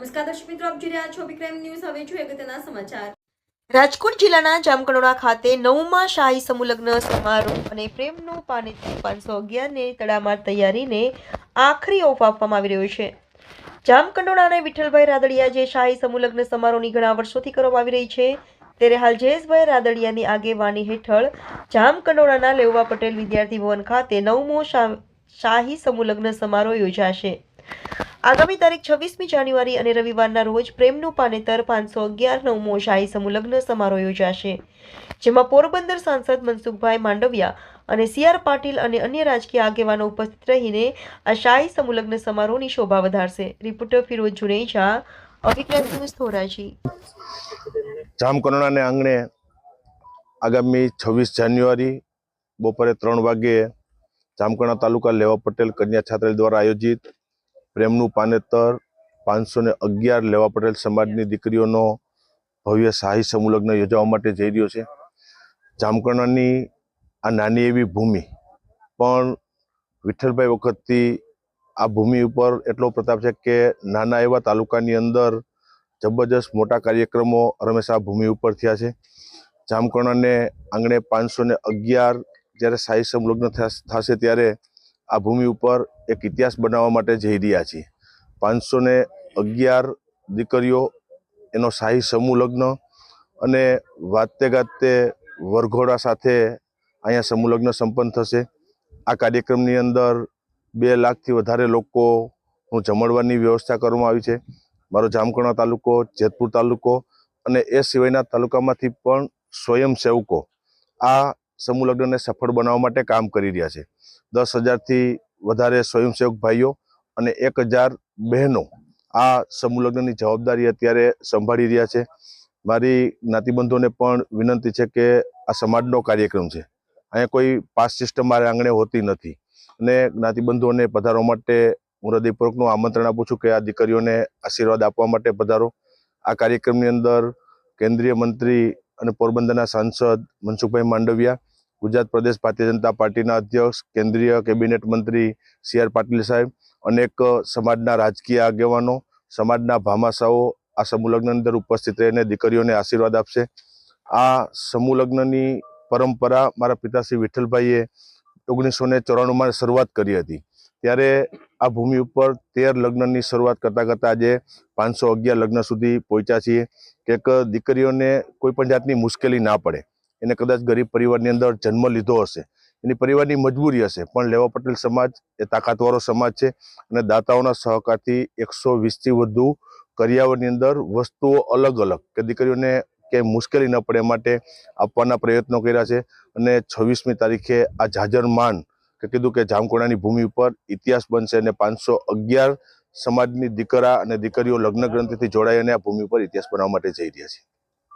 નમસ્કાર દર્શક મિત્રો, આપ જોઈ રહ્યા છો વિક્રમ ન્યૂઝ. હવે જોઈએ અગત્યના સમાચાર. રાજકોટ જિલ્લાના જામકંડોળા ખાતે નવમા શાહી સમુલગ્ન સમારોહ અને પ્રેમનું પાણી પાંચસો અગિયારની તડામાર તૈયારીને આખરી ઓફ આપવામાં આવી રહ્યો છે. જામકંડોળા અને વિઠ્ઠલભાઈ રાદડિયા જે શાહી સમુલગ્ન સમારોહની ઘણા વર્ષોથી કરવામાં આવી રહી છે, ત્યારે હાલ જયેશભાઈ રાદડિયાની આગેવાની હેઠળ જામકંડોળાના લેવા પટેલ વિદ્યાર્થી ભવન ખાતે નવમો શાહી સમુલગ્ન સમારોહ યોજાશે. આગામી તારીખ છવ્વીસમી જાન્યુઆરી અને રવિવારના રોજ પ્રેમનું પાનેતર પાંચસો અગિયાર નવમો શાહી સમૂહલગ્ન સમારોહ યોજાશે. જેમાં પોરબંદર સાંસદ મનસુખભાઈ માંડવિયા અને સી આર પાટીલ અને અન્ય રાજકીય આગેવાનો ઉપસ્થિત રહીને આ શાહી સમૂહલગ્ન સમારોહની શોભા વધારશે. Reporter Firoz Juneja Abhikram news Dhoraji. જામકરણાને આંગણે આગામી છવ્વીસ જાન્યુઆરી બપોરે ત્રણ વાગ્યે જામકરણા તાલુકા લેવા પટેલ કન્યા છાત્રાલય દ્વારા આયોજિત પ્રેમનું પાનેતર પાંચસો ને અગિયાર લેવા પટેલ સમાજની દીકરીઓનો ભવ્ય શાહી સમૂહલગ્ન યોજવા માટે જઈ રહ્યો છે. જામકરણાની આ નાની એવી ભૂમિ પણ વિઠ્ઠલભાઈ વખતથી આ ભૂમિ ઉપર એટલો પ્રતાપ છે કે નાના એવા તાલુકાની અંદર જબરજસ્ત મોટા કાર્યક્રમો હંમેશા આ ભૂમિ ઉપર થયા છે. જામકરણને આંગણે પાંચસો ને અગિયાર જ્યારે શાહી સમલગ્ન થશે ત્યારે આ ભૂમિ ઉપર એક ઇતિહાસ બનાવવા માટે જઈ રહ્યા છીએ. પાંચસો ને અગિયાર દીકરીઓ, એનો શાહી સમૂહ લગ્ન અને વાતે ગાતે વરઘોડા સાથે અહીંયા સમૂહ લગ્ન સંપન્ન થશે. આ કાર્યક્રમની અંદર બે લાખથી વધારે લોકોનું જમણવાની વ્યવસ્થા કરવામાં આવી છે. મારો જામકણા તાલુકો, જેતપુર તાલુકો અને એ સિવાયના તાલુકામાંથી પણ સ્વયંસેવકો આ સમૂહ લગ્નને સફળ બનાવવા માટે કામ કરી રહ્યા છે. દસ હજારથી વધારે સ્વયંસેવક ભાઈઓ અને એક હજાર બહેનો આ સમૂહ લગ્નની જવાબદારી અત્યારે સંભાળી રહ્યા છે. મારી જ્ઞાતિબંધોને પણ વિનંતી છે કે આ સમાજનો કાર્યક્રમ છે. અહીંયા કોઈ પાસ સિસ્ટમ મારે આંગણે હોતી નથી. અને જ્ઞાતિબંધુઓને પધારવા માટે હું હૃદયપૂર્વકનું આમંત્રણ આપું છું કે આ દીકરીઓને આશીર્વાદ આપવા માટે પધારો. આ કાર્યક્રમની અંદર કેન્દ્રીય મંત્રી અને પોરબંદરના સાંસદ મનસુખભાઈ માંડવિયા ગુજરાત પ્રદેશ ભારતીય જનતા પાર્ટીના અધ્યક્ષ, કેન્દ્રીય કેબિનેટ મંત્રી સી આર પાટીલ સાહેબ, અનેક સમાજના રાજકીય આગેવાનો, સમાજના ભામાશાઓ આ સમૂહલગ્નની અંદર ઉપસ્થિત રહીને દીકરીઓને આશીર્વાદ આપશે. આ સમૂહલગ્નની પરંપરા મારા પિતાશ્રી વિઠ્ઠલભાઈએ ઓગણીસો ને ચોરાણુંમાં શરૂઆત કરી હતી. ત્યારે આ ભૂમિ ઉપર તેર લગ્નની શરૂઆત કરતાં કરતાં આજે પાંચસો અગિયાર લગ્ન સુધી પહોંચ્યા છીએ. કે દીકરીઓને કોઈ પણ જાતની મુશ્કેલી ના પડે. એને કદાચ ગરીબ પરિવારની અંદર જન્મ લીધો હશે. એની પરિવારની મજબૂરી હશે. પણ લેવા પટેલ સમાજ એ તાકાતવાળો સમાજ છે અને દાતાઓના સહકારથી એકસો વીસથી વધુ કરિયાવરની અંદર વસ્તુઓ અલગ અલગ કે દીકરીઓને કે મુશ્કેલી ન પડે માટે આપવાના પ્રયત્નો કર્યા છે. અને છવ્વીસમી તારીખે આ જાજર માન કે કીધું કે જામકોણાની ભૂમિ ઉપર ઇતિહાસ બનશે અને પાંચસો અગિયાર સમાજની દીકરા અને દીકરીઓ લગ્ન ગ્રંથિથી જોડાઈ અને આ ભૂમિ ઉપર ઇતિહાસ બનાવવા માટે જઈ રહ્યા છે.